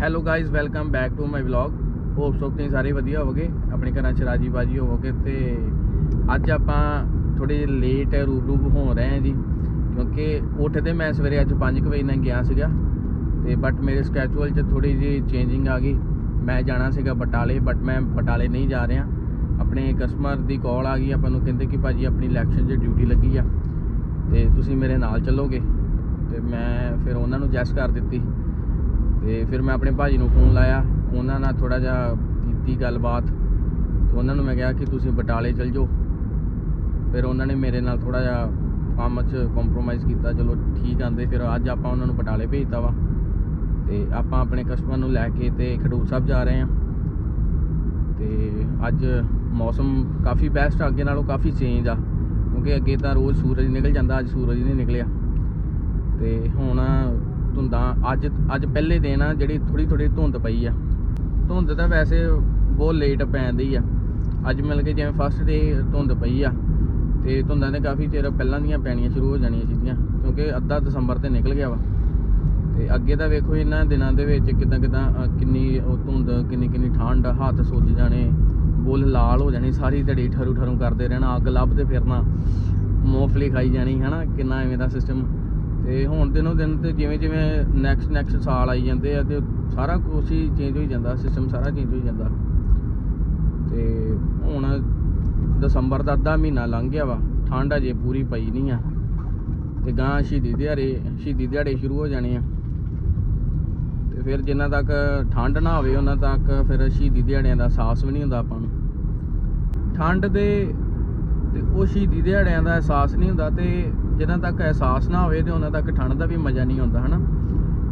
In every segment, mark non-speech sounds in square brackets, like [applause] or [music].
Hello guys welcome back to my vlog hope so ਤੁਸੀਂ ਸਾਰੇ ਵਧੀਆ ਹੋਵੋਗੇ। ਆਪਣੇ ਘਰਾਂ 'ਚ ਰਾਜੀ ਬਾਜੀ ਹੋਵੋਗੇ ਤੇ ਅੱਜ ਆਪਾਂ ਥੋੜੇ ਲੇਟ ਰੂਬਰੂ ਹੋ ਰਹੇ ਹਾਂ ਜੀ, ਕਿਉਂਕਿ ਉੱਠਦੇ ਮੈਂ ਸਵੇਰੇ ਅੱਜ 5 ਵਜੇ ਨਾਲ ਗਿਆ ਸੀਗਾ ਤੇ ਬਟ ਮੇਰੇ ਸਕੈਜੂਅਲ 'ਚ ਥੋੜੀ ਜਿਹੀ ਚੇਂਜਿੰਗ ਆ ਗਈ। ਮੈਂ ਜਾਣਾ ਸੀਗਾ ਬਟਾਲੇ ਬਟ ਮੈਂ ਬਟਾਲੇ ਨਹੀਂ ਜਾ ਰਿਹਾ। ਆਪਣੇ ਕਸਟਮਰ ਦੀ ਕਾਲ ਆ ਗਈ, ਆਪਾਂ ਨੂੰ ਕਹਿੰਦੇ ਕਿ ਭਾਜੀ ਆਪਣੀ ਇਲੈਕਸ਼ਨ 'ਚ ਡਿਊਟੀ ਲੱਗੀ ਆ। ਤੇ ਤੁਸੀਂ ਮੇਰੇ ਨਾਲ ਚੱਲੋਗੇ। ਤੇ ਮੈਂ ਫਿਰ ਉਹਨਾਂ ਨੂੰ ਜੈਸ ਕਰ ਦਿੱਤੀ। ਤੇ ਫਿਰ ਮੈਂ ਆਪਣੇ ਭਾਜੀ ਨੂੰ ਫੋਨ ਲਾਇਆ। ਉਹਨਾਂ ਨਾਲ ਥੋੜਾ ਜਿਹਾ ਕੀਤੀ ਗੱਲਬਾਤ। ਤੇ ਉਹਨਾਂ ਨੂੰ ਮੈਂ ਕਿਹਾ ਕਿ ਤੁਸੀਂ ਬਟਾਲੇ ਚੱਲ ਜਾਓ। ਫਿਰ ਉਹਨਾਂ ਨੇ ਮੇਰੇ ਨਾਲ ਥੋੜਾ ਜਿਹਾ ਕੰਮ 'ਚ ਕੰਪਰੋਮਾਈਜ਼ ਕੀਤਾ। ਚਲੋ ਠੀਕ ਆਂਦੇ, ਫਿਰ ਅੱਜ ਆਪਾਂ ਉਹਨਾਂ ਨੂੰ ਬਟਾਲੇ ਭੇਜਤਾ ਵਾ। ਤੇ ਆਪਾਂ ਆਪਣੇ ਕਸਟਮਰ ਨੂੰ ਲੈ ਕੇ ਤੇ ਖਡੂਰ ਸਾਹਿਬ ਜਾ ਰਹੇ ਹਾਂ ਤੇ ਅੱਜ ਮੌਸਮ ਕਾਫੀ ਬੈਸਟ ਅੱਗੇ ਨਾਲੋਂ ਕਾਫੀ ਚੇਂਜ ਆ। ਕਿਉਂਕਿ ਅੱਗੇ ਤਾਂ ਰੋਜ਼ ਸੂਰਜ ਨਿਕਲ ਜਾਂਦਾ, ਅੱਜ ਸੂਰਜ ਨਹੀਂ ਨਿਕਲਿਆ। ਤੇ ਹੁਣ ਧੁੰਦਾਂ ਅੱਜ ਅੱਜ ਪਹਿਲੇ ਦਿਨ ਆ ਜਿਹੜੀ ਥੋੜੀ ਥੋੜੀ ਧੁੰਦ ਪਈ ਆ। ਧੁੰਦ ਤਾਂ ਵੈਸੇ ਬਹੁਤ ਲੇਟ ਪੈਂਦੀ ਆ। ਅੱਜ ਮਿਲ ਕੇ ਜਿਵੇਂ ਫਸਟ ਡੇ ਧੁੰਦ ਪਈ ਆ, ਤੇ ਧੁੰਦਾਂ ਤੇ ਕਾਫੀ ਚਿਰ ਪਹਿਲਾਂ ਦੀਆਂ ਪੈਣੀਆਂ ਸ਼ੁਰੂ ਹੋ ਜਾਣੀਆਂ ਸੀਗੀਆਂ, ਕਿਉਂਕਿ ਅੱਧਾ ਦਸੰਬਰ ਤੇ ਨਿਕਲ ਗਿਆ ਵਾ। ਤੇ ਅੱਗੇ ਤਾਂ ਵੇਖੋ ਇਹਨਾਂ ਦਿਨਾਂ ਦੇ ਵਿੱਚ ਕਿਦਾਂ ਕਿਦਾਂ ਕਿੰਨੀ ਉਹ ਧੁੰਦ, ਕਿੰਨੀ ਕਿੰਨੀ ਠੰਡ, ਹੱਥ ਸੁੱਜ ਜਾਣੇ, ਬੁੱਲ ਲਾਲ ਹੋ ਜਾਣੀ, ਸਾਰੀ ਧੜੀ ਠਰੂ ਠਰੂ ਕਰਦੇ ਰਹਿਣਾ, ਅੱਗ ਲੱਭਦੇ ਫਿਰਨਾ, ਮੂੰਗਫਲੀ ਖਾਈ ਜਾਣੀ, ਹਨਾ, ਕਿੰਨਾ ਐਵੇਂ ਦਾ ਸਿਸਟਮ ਤੇ ਹੁਣ ਦਿਨੋਂ ਦਿਨ ਤੇ ਜਿਵੇਂ ਜਿਵੇਂ ਨੈਕਸਟ ਨੈਕਸਟ ਸਾਲ ਆਈ ਜਾਂਦੇ ਆ ਤੇ ਸਾਰਾ ਕੁਝ ਹੀ ਚੇਂਜ ਹੋਈ ਜਾਂਦਾ ਸਿਸਟਮ ਸਾਰਾ ਚੇਂਜ ਹੋਈ ਜਾਂਦਾ। ਤੇ ਹੁਣ ਦਸੰਬਰ ਦਾ ਅੱਧਾ ਮਹੀਨਾ ਲੰਘ ਗਿਆ ਵਾ, ਠੰਡ ਅਜੇ ਪੂਰੀ ਪਈ ਨਹੀਂ ਆ। ਤੇ ਗਾਂ ਸ਼ਹੀਦੀ ਦਿਹਾੜੇ ਸ਼ਹੀਦੀ ਦਿਹਾੜੇ ਸ਼ੁਰੂ ਹੋ ਜਾਣੇ ਆ। ਤੇ ਫਿਰ ਜਿੰਨਾ ਤੱਕ ਠੰਡ ਨਾ ਹੋਵੇ, ਉਹਨਾਂ ਤੱਕ ਫਿਰ ਸ਼ਹੀਦੀ ਦਿਹਾੜਿਆਂ ਦਾ ਅਹਿਸਾਸ ਵੀ ਨਹੀਂ ਹੁੰਦਾ ਆਪਾਂ ਨੂੰ। ਠੰਡ ਦੇ ਤੇ ਉਹ ਸ਼ਹੀਦੀ ਦਿਹਾੜਿਆਂ ਦਾ ਅਹਿਸਾਸ ਨਹੀਂ ਹੁੰਦਾ ਤੇ ਜਿੰਨਾ ਤੱਕ ਅਹਿਸਾਸ ਨਾ ਹੋਵੇ ਤੇ ਉਹਨਾਂ ਤੱਕ ਠੰਡ ਦਾ ਵੀ ਮਜ਼ਾ ਨਹੀਂ ਆਉਂਦਾ, ਹਨਾ?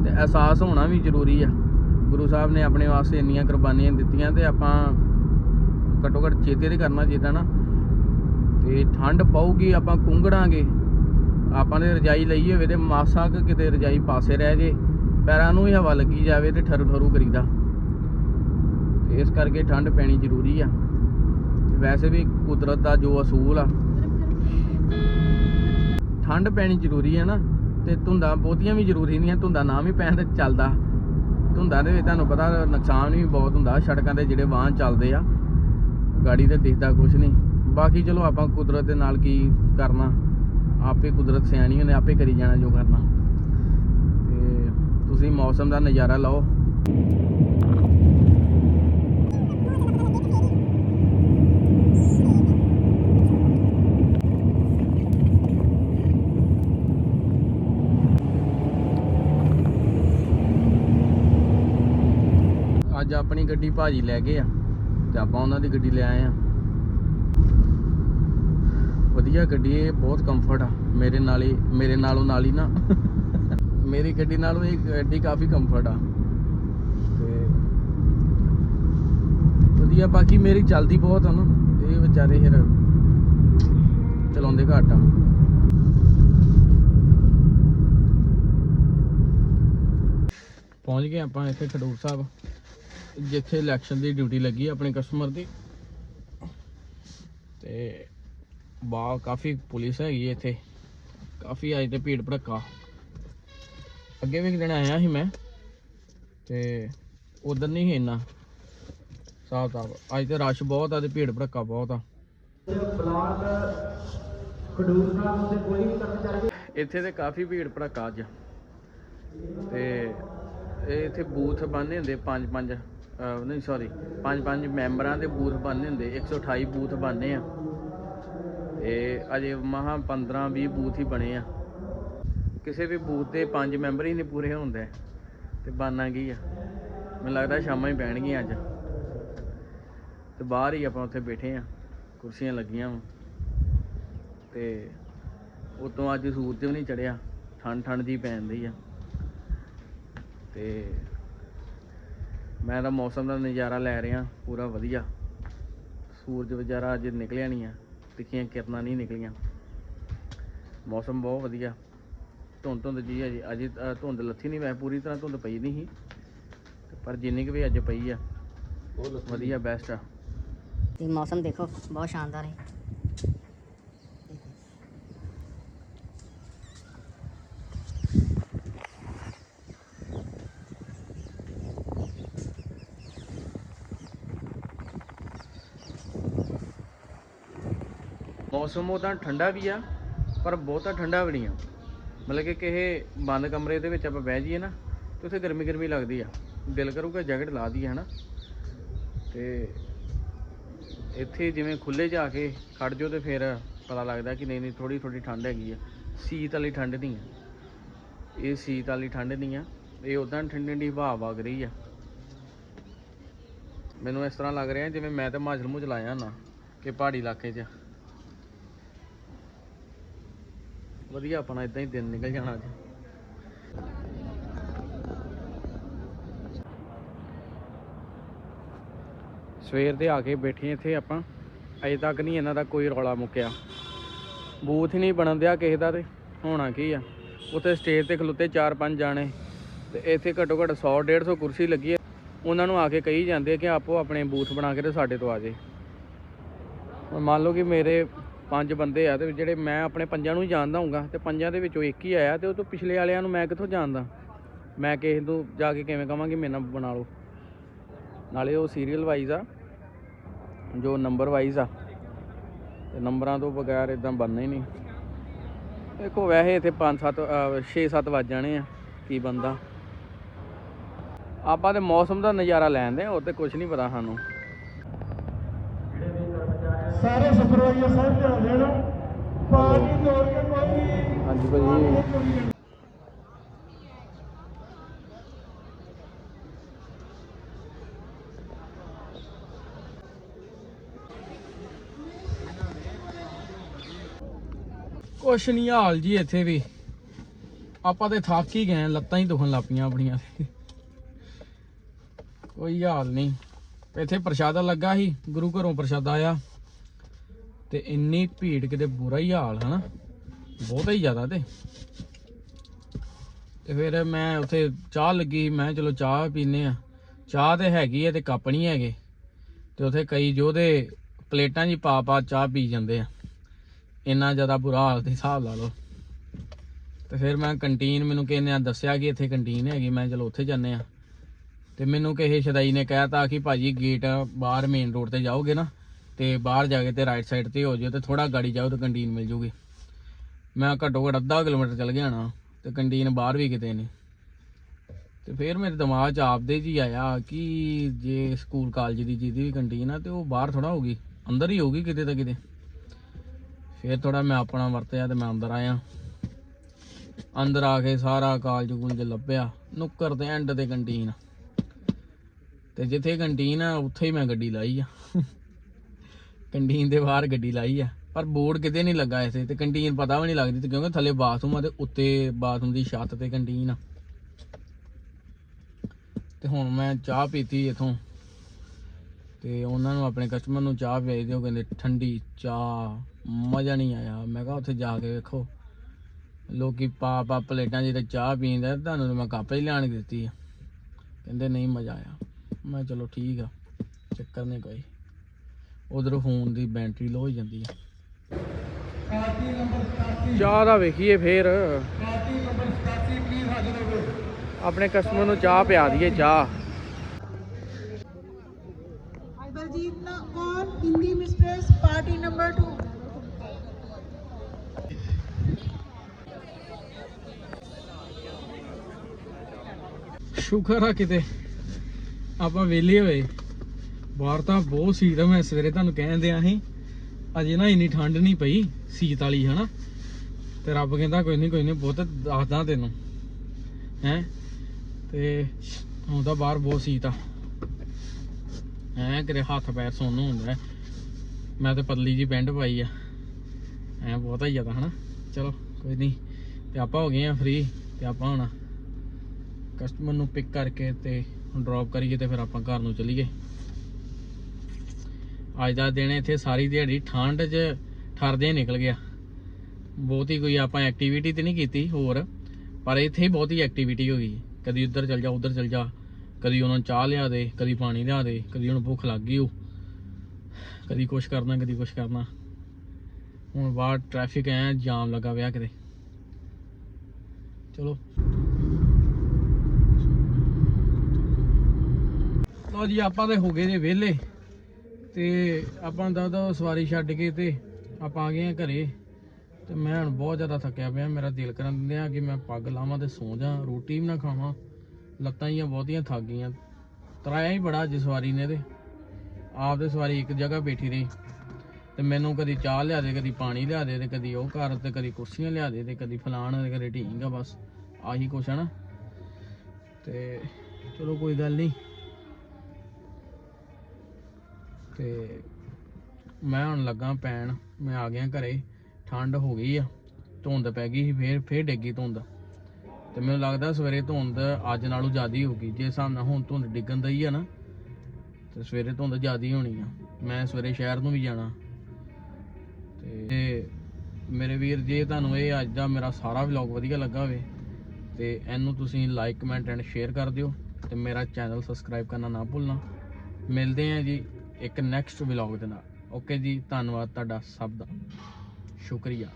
ਤੇ ਅਹਿਸਾਸ ਹੋਣਾ ਵੀ ਜ਼ਰੂਰੀ ਆ। ਗੁਰੂ ਸਾਹਿਬ ਨੇ ਆਪਣੇ ਵਾਸਤੇ ਇੰਨੀਆਂ ਕੁਰਬਾਨੀਆਂ ਦਿੱਤੀਆਂ ਤੇ ਆਪਾਂ ਘੱਟੋ ਘੱਟ ਚੇਤੇ ਤੇ ਕਰਨਾ ਚਾਹੀਦਾ ਨਾ। ਤੇ ਠੰਡ ਪਊਗੀ, ਆਪਾਂ ਕੁੰਗੜਾਂਗੇ। ਆਪਾਂ ਨੇ ਰਜਾਈ ਲਈ ਹੋਵੇ ਤੇ ਮਾਸਾ ਕੁ ਕਿਤੇ ਰਜਾਈ ਪਾਸੇ ਰਹਿ ਜੇ, ਪੈਰਾਂ ਨੂੰ ਹੀ ਹਵਾ ਲੱਗੀ ਜਾਵੇ ਤੇ ਠਰੂ ਠਰੂ ਕਰੀਦਾ। ਤੇ ਇਸ ਕਰਕੇ ਠੰਡ ਪੈਣੀ ਜ਼ਰੂਰੀ ਆ। ਵੈਸੇ ਵੀ ਕੁਦਰਤ ਦਾ ਜੋ ਅਸੂਲ ਆ, ਠੰਡ ਪੈਣੀ ਜ਼ਰੂਰੀ ਹੈ ਨਾ, ਤੇ ਧੁੰਦਾਂ ਬਹੁਤੀਆਂ ਵੀ ਜ਼ਰੂਰੀ ਨਹੀਂ ਹੈ ਧੁੰਦਾਂ ਨਾ ਵੀ ਪੈਣ ਤੇ ਚੱਲਦਾ। ਧੁੰਦਾਂ ਦੇ ਵਿੱਚ ਤੁਹਾਨੂੰ ਪਤਾ ਨੁਕਸਾਨ ਵੀ ਬਹੁਤ ਹੁੰਦਾ, ਸੜਕਾਂ ਤੇ ਜਿਹੜੇ ਵਾਹਨ ਚੱਲਦੇ ਆ, ਗਾੜੀ ਤੇ ਦਿਖਦਾ ਕੁਝ ਨਹੀਂ। ਬਾਕੀ ਚਲੋ ਆਪਾਂ ਕੁਦਰਤ ਦੇ ਨਾਲ ਕੀ ਕਰਨਾ, ਆਪੇ ਕੁਦਰਤ ਸਿਆਣੀ ਉਹਨੇ ਆਪੇ ਕਰੀ ਜਾਣਾ ਜੋ ਕਰਨਾ। ਤੇ ਤੁਸੀਂ ਮੌਸਮ ਦਾ ਨਜ਼ਾਰਾ ਲਓ ਅੱਜ ਆਪਣੀ ਗੱਡੀ ਭਾਜੀ ਲੈ ਗਏ ਆ ਤੇ ਆਪਾਂ ਉਹਨਾਂ ਦੀ ਗੱਡੀ ਲੈ ਆਏ ਆ। ਵਧੀਆ ਗੱਡੀ ਇਹ ਬਹੁਤ ਕੰਫਰਟ ਆ। ਮੇਰੇ ਨਾਲ ਹੀ, ਮੇਰੇ ਨਾਲੋਂ ਨਾਲ ਹੀ ਨਾ। [laughs] ਮੇਰੀ ਗੱਡੀ ਨਾਲੋਂ ਇਹ ਗੱਡੀ ਕਾਫੀ ਕੰਫਰਟ ਆ। ਤੇ ਵਧੀਆ, ਬਾਕੀ ਮੇਰੀ ਚੱਲਦੀ ਬਹੁਤ ਆ ਨਾ। ਇਹ ਵਿਚਾਰੇ ਫਿਰ ਚਲਾਉਂਦੇ ਘੱਟ ਆ। ਪਹੁੰਚ ਗਏ ਆਪਾਂ ਇੱਥੇ ਖਡੂਰ ਸਾਹਿਬ। ਜਿੱਥੇ ਇਲੈਕਸ਼ਨ ਦੀ ਡਿਊਟੀ ਲੱਗੀ ਆਪਣੇ ਕਸਟਮਰ ਦੀ। ਤੇ ਬਾ ਕਾਫੀ ਪੁਲਿਸ ਹੈਗੀ ਹੈ ਇੱਥੇ। ਕਾਫੀ ਅੱਜ ਤੇ ਭੀੜ ਭੜੱਕਾ। ਅੱਗੇ ਵੀ ਇੱਕ ਦਿਨ ਆਇਆ ਸੀ ਮੈਂ। ਤੇ ਉਧਰ ਨਹੀਂ ਸੀ ਇੰਨਾ। ਸਾਫ਼ ਸਾਫ਼। ਅੱਜ ਤੇ ਰਸ਼ ਬਹੁਤ ਆ ਤੇ ਭੀੜ ਭੜੱਕਾ ਬਹੁਤ ਆ। ਇੱਥੇ ਤੇ ਕਾਫੀ ਭੀੜ ਭੜੱਕਾ ਅੱਜ। ਤੇ ਇਹ ਇੱਥੇ ਬੂਥ ਬੰਨੇ ਹੁੰਦੇ ਪੰਜ ਪੰਜ। ਨਹੀਂ ਸੌਰੀ ਪੰਜ ਪੰਜ ਮੈਂਬਰਾਂ ਦੇ ਬੂਥ ਬਣਨੇ ਹੁੰਦੇ। 128 ਬੂਥ ਬਣਨੇ ਆ। ਤੇ ਅਜੇ ਮਹਾ 15 20 ਬੂਥ ਹੀ ਬਣੇ ਆ। ਕਿਸੇ ਵੀ ਬੂਥ ਦੇ ਪੰਜ ਮੈਂਬਰ ਹੀ ਨਹੀਂ ਪੂਰੇ ਹੁੰਦੇ। ਤੇ ਬਾਨਾ ਕੀ ਆ? ਮੈਨੂੰ ਲੱਗਦਾ ਸ਼ਾਮਾਂ ਹੀ ਪੈਣਗੀਆਂ ਅੱਜ। ਤੇ ਬਾਹਰ ਹੀ ਆਪਾਂ ਉੱਥੇ ਬੈਠੇ ਆ। ਕੁਰਸੀਆਂ ਲੱਗੀਆਂ ਵਾ। ਤੇ ਉਤੋਂ ਅੱਜ ਸੂਰਜ ਵੀ ਨਹੀਂ ਚੜਿਆ। ਠੰਡ ਠੰਡ ਜੀ ਪੈਂਦੀ ਆ। ਤੇ ਮੈਂ ਤਾਂ ਮੌਸਮ ਦਾ ਨਜ਼ਾਰਾ ਲੈ ਰਿਹਾ ਪੂਰਾ ਵਧੀਆ। ਸੂਰਜ ਵਿਚਾਰਾ ਅੱਜ ਨਿਕਲਿਆ ਨਹੀਂ ਆ ਤਿੱਖੀਆਂ ਕਿਰਨਾਂ ਨਹੀਂ ਨਿਕਲੀਆਂ। ਮੌਸਮ ਬਹੁਤ ਵਧੀਆ। ਧੁੰਦ ਧੁੰਦ ਜੀ ਅਜੇ ਅਜੇ ਤਾਂ ਧੁੰਦ ਲੱਥੀ ਨਹੀਂ ਵੈ ਪੂਰੀ ਤਰ੍ਹਾਂ ਧੁੰਦ ਪਈ ਨਹੀਂ ਸੀ। ਪਰ ਜਿੰਨੀ ਕੁ ਵੀ ਅੱਜ ਪਈ ਆ ਵਧੀਆ ਬੈਸਟ ਆ। ਤੇ ਮੌਸਮ ਦੇਖੋ ਬਹੁਤ ਸ਼ਾਨਦਾਰ ਹੈ। ਮੌਸਮ ਉਹਦਾ ਠੰਡਾ ਵੀ ਆ, ਪਰ ਬਹੁਤਾ ਠੰਡਾ ਵੀ ਨਹੀਂ ਆ। ਮਤਲਬ ਕਿ ਕਿਸੇ ਬੰਦ ਕਮਰੇ ਦੇ ਵਿੱਚ ਆਪਾਂ ਬਹਿ ਜਾਈਏ ਨਾ, ਤੇ ਉੱਥੇ ਗਰਮੀ ਗਰਮੀ ਲੱਗਦੀ ਆ। ਦਿਲ ਕਰੂਗਾ ਜੈਕਟ ਲਾ ਦਈਏ, ਹਨਾ? ਤੇ ਇੱਥੇ ਜਿਵੇਂ ਖੁੱਲੇ ਜਾ ਕੇ ਖੜ ਜਾਓ ਤੇ ਫਿਰ ਪਤਾ ਲੱਗਦਾ ਕਿ ਨਹੀਂ ਨਹੀਂ ਥੋੜੀ ਥੋੜੀ ਠੰਡ ਹੈਗੀ ਆ। ਸੀਤ ਵਾਲੀ ਠੰਡ ਨਹੀਂ ਆ। ਇਹ ਸੀਤ ਵਾਲੀ ਠੰਡ ਨਹੀਂ ਆ। ਇਹ ਉਦਾਂ ਠੰਡੀ ਠੰਡੀ ਹਵਾ ਵਗ ਰਹੀ ਆ। ਮੈਨੂੰ ਇਸ ਤਰ੍ਹਾਂ ਲੱਗ ਰਿਹਾ ਜਿਵੇਂ ਮੈਂ ਤਾਂ ਮਾਜਲ ਮੂਜ ਲਾਇਆ ਨਾ, ਕਿ ਪਹਾੜੀ ਇਲਾਕੇ 'ਚ। ਵਧੀਆ ਆਪਣਾ ਇਦਾਂ ਹੀ ਦਿਨ ਨਿਕਲ ਜਾਣਾ ਅੱਜ। ਸਵੇਰ ਦੇ ਆ ਕੇ ਬੈਠੇ ਇੱਥੇ ਆਪਾਂ। ਅਜੇ ਤੱਕ ਨਹੀਂ ਇਹਨਾਂ ਦਾ ਕੋਈ ਰੌਲਾ ਮੁੱਕਿਆ। ਬੂਥ ਹੀ ਨਹੀਂ ਬਣਨ ਦਿਆ ਕਿਸੇ ਦਾ ਤੇ ਹੋਣਾ ਕੀ ਆ। ਉੱਥੇ ਸਟੇਜ ਤੇ ਖਲੋਤੇ 4-5 ਜਾਣੇ। ਤੇ ਇੱਥੇ ਘੱਟੋ ਘੱਟ 100 150 ਕੁਰਸੀ ਲੱਗੀ ਹੈ ਉਹਨਾਂ ਨੂੰ ਆ ਕੇ ਕਹੀ ਜਾਂਦੇ ਕਿ ਆਪੋ ਆਪਣੇ ਬੂਥ ਬਣਾ ਕੇ ਤੇ ਸਾਡੇ ਤੋਂ ਆ ਜੇ। ਮੰਨ ਲਓ ਕਿ ਮੇਰੇ ਪੰਜ ਬੰਦੇ ਆ ਤੇ ਜਿਹੜੇ ਮੈਂ ਆਪਣੇ ਪੰਜਾਂ ਨੂੰ ਹੀ ਜਾਣਦਾ ਹੂੰਗਾ ਤੇ ਪੰਜਾਂ ਦੇ ਵਿੱਚੋਂ ਇੱਕ ਹੀ ਆਇਆ ਤੇ ਉਹ ਤੋਂ ਪਿਛਲੇ ਵਾਲਿਆਂ ਨੂੰ ਮੈਂ ਕਿੱਥੋਂ ਜਾਣਦਾ? ਮੈਂ ਕਿਸੇ ਨੂੰ ਜਾ ਕੇ ਕਿਵੇਂ ਕਵਾਂਗੀ? ਮੇਰੇ ਨਾਲ ਬਣਾ ਲਓ। ਨਾਲੇ ਉਹ ਸੀਰੀਅਲ ਵਾਈਜ਼ ਆ, ਜੋ ਨੰਬਰ ਵਾਈਜ਼ ਆ, ਤੇ ਨੰਬਰਾਂ ਤੋਂ ਬਗੈਰ ਇਦਾਂ ਬਣਨਾ ਹੀ ਨਹੀਂ। ਦੇਖੋ ਵੈਸੇ ਇੱਥੇ 5 7 6 7 ਵੱਜ ਜਾਣੇ ਆ, ਕੀ ਬੰਦਾ। ਆਪਾਂ ਤੇ ਮੌਸਮ ਦਾ ਨਜ਼ਾਰਾ ਲੈਂਦੇ ਆ, ਉਹ ਤੇ ਕੁਝ ਨਹੀਂ ਪਤਾ ਸਾਨੂੰ। ਸਾਰੇ ਸੁਪਰਵਾਈਜ਼ਰ ਸਾਹਿਬ ਧਿਆਨ ਦੇਣ। ਪਾਣੀ ਤੋੜ ਕੇ ਕੋਈ ਵੀ ਹਾਂਜੀ ਭਾਜੀ। ਕੁਛ ਨਹੀਂ ਹਾਲ ਜੀ ਇੱਥੇ ਵੀ। ਆਪਾਂ ਤੇ ਥੱਕ ਹੀ ਗਏ ਲੱਤਾਂ ਹੀ ਦੁਖਣ ਲੱਪੀਆਂ ਆਪਣੀਆਂ ਕੋਈ ਹਾਲ ਨਹੀਂ। ਇੱਥੇ ਪ੍ਰਸ਼ਾਦਾ ਲੱਗਾ ਸੀ ਗੁਰੂ ਘਰੋਂ ਪ੍ਰਸ਼ਾਦਾ ਆਇਆ। ਤੇ ਇੰਨੀ ਭੀੜ ਕਿਤੇ ਬੁਰਾ ਹੀ ਹਾਲ, ਹਨਾ? ਬਹੁਤ ਹੀ ਜ਼ਿਆਦਾ ਤੇ। ਤੇ ਫਿਰ ਮੈਂ ਉੱਥੇ ਚਾਹ ਲੱਗੀ, ਮੈਂ ਚਲੋ ਚਾਹ ਪੀਨੇ ਆ ਚਾਹ ਤੇ ਹੈਗੀ ਹੈ ਤੇ ਕੱਪ ਨਹੀਂ ਹੈਗੇ। ਤੇ ਉੱਥੇ ਕਈ ਜੋਧੇ ਪਲੇਟਾਂ 'ਚ ਪਾ ਪਾ ਚਾਹ ਪੀ ਜਾਂਦੇ ਆ। ਇੰਨਾ ਜ਼ਿਆਦਾ ਬੁਰਾ ਹਾਲ ਤੇ ਹਿਸਾਬ ਲਾ ਲਓ। ਤੇ ਫਿਰ ਮੈਂ ਕੰਟੀਨ ਮੈਨੂੰ ਕਿਸੇ ਨੇ ਦੱਸਿਆ ਕਿ ਇੱਥੇ ਕੰਟੀਨ ਹੈਗੀ, ਮੈਂ ਚਲੋ ਉੱਥੇ ਜਾਂਦੇ ਆ ਤੇ ਮੈਨੂੰ ਕਿਸੇ ਸ਼ਦਾਈ ਨੇ ਕਹਿਤਾ ਕਿ ਭਾਜੀ ਗੇਟ ਬਾਹਰ ਮੇਨ ਰੋਡ ਤੇ ਜਾਓਗੇ ਨਾ ਤੇ ਬਾਹਰ ਜਾ ਕੇ ਤੇ ਰਾਈਟ ਸਾਈਡ ਤੇ ਹੋ ਜਾਓ ਤੇ ਥੋੜਾ ਗਾੜੀ ਜਾਓ ਤੇ ਕੰਟੀਨ ਮਿਲ ਜੂਗੀ। ਮੈਂ ਘੱਟੋ ਘੱਟ ਅੱਧਾ ਕਿਲੋਮੀਟਰ ਚੱਲ ਗਿਆ ਨਾ ਤੇ ਕੰਟੀਨ ਬਾਹਰ ਵੀ ਕਿਤੇ ਨਹੀਂ ਤੇ ਫਿਰ ਮੇਰੇ ਦਿਮਾਗ 'ਚ ਆਪਦੇ 'ਚ ਹੀ ਆਇਆ ਕਿ ਜੇ ਸਕੂਲ ਕਾਲਜ ਦੀ ਜਿਹਦੀ ਵੀ ਕੰਟੀਨ ਆ ਤੇ ਉਹ ਬਾਹਰ ਥੋੜਾ ਹੋਊਗੀ, ਅੰਦਰ ਹੀ ਹੋਊਗੀ ਕਿਤੇ ਤਾਂ ਕਿਤੇ। ਫਿਰ ਥੋੜਾ ਮੈਂ ਆਪਣਾ ਵਰਤਿਆ ਤੇ ਮੈਂ ਅੰਦਰ ਆਇਆ। ਅੰਦਰ ਆ ਕੇ ਸਾਰਾ ਕਾਲਜ ਕੁਲਜ ਲੱਭਿਆ। ਨੁੱਕਰ ਤੇ ਐਂਡ ਤੇ ਕੰਟੀਨ ਤੇ ਜਿੱਥੇ ਕੰਟੀਨ ਆ, ਉੱਥੇ ਹੀ ਮੈਂ ਗੱਡੀ ਲਾਈ ਆ। ਕੰਟੀਨ ਦੇ ਬਾਹਰ ਗੱਡੀ ਲਾਈ ਆ, ਪਰ ਬੋਰਡ ਕਿਤੇ ਨਹੀਂ ਲੱਗਾ ਇੱਥੇ ਤੇ ਕੰਟੀਨ ਪਤਾ ਵੀ ਨਹੀਂ ਲੱਗਦੀ ਤੇ ਕਿਉਂਕਿ ਥੱਲੇ ਬਾਥਰੂਮ ਆ ਤੇ ਉੱਤੇ ਬਾਥਰੂਮ ਦੀ ਛੱਤ ਤੇ ਕੰਟੀਨ ਆ। ਤੇ ਹੁਣ ਮੈਂ ਚਾਹ ਪੀਤੀ ਇਥੋਂ ਤੇ ਉਹਨਾਂ ਨੂੰ ਆਪਣੇ ਕਸਟਮਰ ਨੂੰ ਚਾਹ ਵੇਚ ਦਿਓ ਕਹਿੰਦੇ, ਠੰਡੀ ਚਾਹ, ਮਜ਼ਾ ਨਹੀਂ ਆਇਆ। ਮੈਂ ਕਿਹਾ, ਉੱਥੇ ਜਾ ਕੇ ਵੇਖੋ। ਲੋਕੀ ਪਾ ਪਾ ਪਲੇਟਾਂ ਜਿਹੜੇ ਚਾਹ ਪੀਂਦੇ, ਤੁਹਾਨੂੰ ਤਾਂ ਮੈਂ ਕੱਪ ਹੀ ਲਿਆਣ ਦਿੱਤੀ ਆ। ਕਹਿੰਦੇ, ਨਹੀਂ, ਮਜ਼ਾ ਆਇਆ। ਮੈਂ ਕਿਹਾ, ਚਲੋ ਠੀਕ ਆ, ਚੱਕਰ ਨਹੀਂ ਕੋਈ। ਉਧਰ ਫੋਨ ਦੀ ਬੈਟਰੀ ਲੋ ਹੋ ਜਾਂਦੀ ਆ। ਪਾਰਟੀ ਨੰਬਰ 87 ਚਾਹ ਦਾ ਵੇਖੀਏ ਫੇਰ। ਪਾਰਟੀ ਨੰਬਰ 87 ਪਲੀਜ਼ ਹਾਜ਼ਰ ਹੋਵੇ ਆਪਣੇ ਕਸਟਮਰ ਨੂੰ ਚਾਹ ਪਿਆ ਦਈਏ ਚਾਹ। ਬਲਜੀਤ ਨਾ Kaur Hindi mistress party number 2 ਸ਼ੁਕਰ ਆ ਕਿਤੇ। ਆਪਾਂ ਵਿਹਲੇ ਹੋਏ। ਬਾਹਰ ਤਾਂ ਬਹੁਤ ਸੀਤ ਆ, ਮੈਂ ਸਵੇਰੇ ਤੁਹਾਨੂੰ ਕਹਿਣ ਦਿਆਂ ਸੀ। ਅਜੇ ਨਾ ਇੰਨੀ ਠੰਡ ਨਹੀਂ ਪਈ, ਸੀਤ ਵਾਲੀ, ਹਨਾ? ਤੇ ਰੱਬ ਕਹਿੰਦਾ ਕੋਈ ਨਹੀਂ ਕੋਈ ਨਹੀਂ ਬਹੁਤ ਦੱਸਦਾ ਤੈਨੂੰ। ਹੈ? ਤੇ ਹੁਣ ਤਾਂ ਬਾਹਰ ਬਹੁਤ ਸੀਤ ਆ। ਐ ਕਿਤੇ ਹੱਥ ਪੈਰ ਸੁੰਨ ਹੁੰਦਾ ਮੈਂ ਤੇ ਪਤਲੀ ਜੀ ਪੈਂਟ ਪਾਈ ਆ। ਐ ਬਹੁਤਾ ਹੀ ਜ਼ਿਆਦਾ, ਹਨਾ? ਚਲੋ, ਕੋਈ ਨਹੀਂ ਤੇ ਆਪਾਂ ਹੋ ਗਏ ਆ ਫ੍ਰੀ ਤੇ ਆਪਾਂ ਹੁਣ ਕਸਟਮਰ ਨੂੰ ਪਿਕ ਕਰਕੇ ਤੇ ਡ੍ਰੌਪ ਕਰੀਏ ਤੇ ਫਿਰ ਆਪਾਂ ਘਰ ਨੂੰ ਚਲੀਏ। ਅੱਜ ਦਾ ਦਿਨ ਇੱਥੇ ਸਾਰੀ ਦਿਹਾੜੀ ਠੰਡ 'ਚ ਠਰਦੇ ਨਿਕਲ ਗਿਆ। ਬਹੁਤੀ ਕੋਈ ਆਪਾਂ ਐਕਟੀਵਿਟੀ ਤੇ ਨਹੀਂ ਕੀਤੀ ਹੋਰ, ਪਰ ਇੱਥੇ ਹੀ ਬਹੁਤੀ ਐਕਟੀਵਿਟੀ ਹੋ ਗਈ। ਕਦੀ ਉੱਧਰ ਚੱਲ ਜਾ, ਉੱਧਰ ਚੱਲ ਜਾ। ਕਦੀ ਉਹਨਾਂ ਨੂੰ ਚਾਹ ਲਿਆ ਦੇ, ਕਦੀ ਪਾਣੀ ਲਿਆ ਦੇ, ਕਦੀ ਉਹਨੂੰ ਭੁੱਖ ਲੱਗ ਗਈ ਉਹ। ਕਦੀ ਕੁਛ ਕਰਨਾ, ਕਦੀ ਕੁਛ ਕਰਨਾ। ਹੁਣ ਬਾਹਰ ਟ੍ਰੈਫਿਕ ਐ ਜਾਮ ਲੱਗਾ ਪਿਆ ਕਿਤੇ। ਚਲੋ। ਲੋ ਜੀ, ਆਪਾਂ ਤੇ ਹੋ ਗਏ ਜੇ ਵਿਹਲੇ। ਤੇ ਆਪਾਂ ਦਾ ਦਾ ਸਵਾਰੀ ਛੱਡ ਕੇ ਤੇ ਆਪਾਂ ਆ ਗਏ ਆ ਘਰੇ। ਤੇ ਮੈਂ ਹੁਣ ਬਹੁਤ ਜ਼ਿਆਦਾ ਥੱਕਿਆ ਪਿਆ। ਮੇਰਾ ਦਿਲ ਕਰਨ ਦਿੰਦਿਆ ਕਿ ਮੈਂ ਪੱਗ ਲਾਵਾਂ ਤੇ ਸੌਂ ਜਾ ਰੋਟੀ ਵੀ ਨਾ ਖਾਵਾਂ। ਲੱਤਾਂ ਹੀ ਬਹੁਤੀਆਂ ਥੱਕ ਗਈਆਂ। ਤਰਾਇਆ ਹੀ ਬੜਾ ਅੱਜ ਸਵਾਰੀ ਨੇ ਤੇ। ਆਪ ਦੇ ਸਵਾਰੀ ਇੱਕ ਜਗ੍ਹਾ ਬੈਠੀ ਰਹੀ। ਤੇ ਮੈਨੂੰ ਕਦੀ ਚਾਹ ਲਿਆ ਦੇ, ਕਦੀ ਪਾਣੀ ਲਿਆ ਦੇ, ਤੇ ਕਦੀ ਉਹ ਘਰ, ਤੇ ਕਦੀ ਕੁਰਸੀਆਂ ਲਿਆ ਦੇ, ਤੇ ਕਦੀ ਫਲਾਣ, ਤੇ ਕਦੀ ਢੀਂਗ ਆ ਬਸ। ਆਹੀ ਕੁਛ ਹੈ ਨਾ। ਤੇ ਚਲੋ ਕੋਈ ਗੱਲ ਨਹੀਂ। ਤੇ ਮੈਂ ਹੁਣ ਲੱਗਾ ਪੈਣ, ਮੈਂ ਆ ਗਿਆ ਘਰੇ, ਠੰਡ ਹੋ ਗਈ ਆ, ਧੁੰਦ ਪੈ ਗਈ ਸੀ, ਫੇਰ ਫੇਰ ਡਿੱਗੀ ਧੁੰਦ। ਤੇ ਮੈਨੂੰ ਲੱਗਦਾ ਸਵੇਰੇ ਧੁੰਦ ਅੱਜ ਨਾਲੋਂ ਜ਼ਿਆਦੀ ਹੋਊਗੀ ਜੇ ਹਿਸਾਬ ਨਾਲ ਹੁਣ ਧੁੰਦ ਡਿੱਗਣ ਦਈ ਆ ਨਾ, ਤੇ ਸਵੇਰੇ ਧੁੰਦ ਜ਼ਿਆਦੀ ਹੋਣੀ ਆ। ਮੈਂ ਸਵੇਰੇ ਸ਼ਹਿਰ ਨੂੰ ਵੀ ਜਾਣਾ। ਤੇ ਮੇਰੇ ਵੀਰ, ਜੇ ਤੁਹਾਨੂੰ ਇਹ ਅੱਜ ਦਾ ਮੇਰਾ ਸਾਰਾ ਵਲੌਗ ਵਧੀਆ ਲੱਗਾ ਹੋਵੇ, ਤੇ ਇਹਨੂੰ ਤੁਸੀਂ ਲਾਈਕ ਕਮੈਂਟ ਐਂਡ ਸ਼ੇਅਰ ਕਰ ਦਿਓ, ਤੇ ਮੇਰਾ ਚੈਨਲ ਸਬਸਕ੍ਰਾਈਬ ਕਰਨਾ ਨਾ ਭੁੱਲਣਾ। ਮਿਲਦੇ ਹਾਂ ਜੀ। ਇੱਕ ਨੈਕਸਟ ਵਲੌਗ ਦੇ ਨਾਲ। ਓਕੇ ਜੀ ਧੰਨਵਾਦ ਤੁਹਾਡਾ ਸਭ ਦਾ। ਸ਼ੁਕਰੀਆ।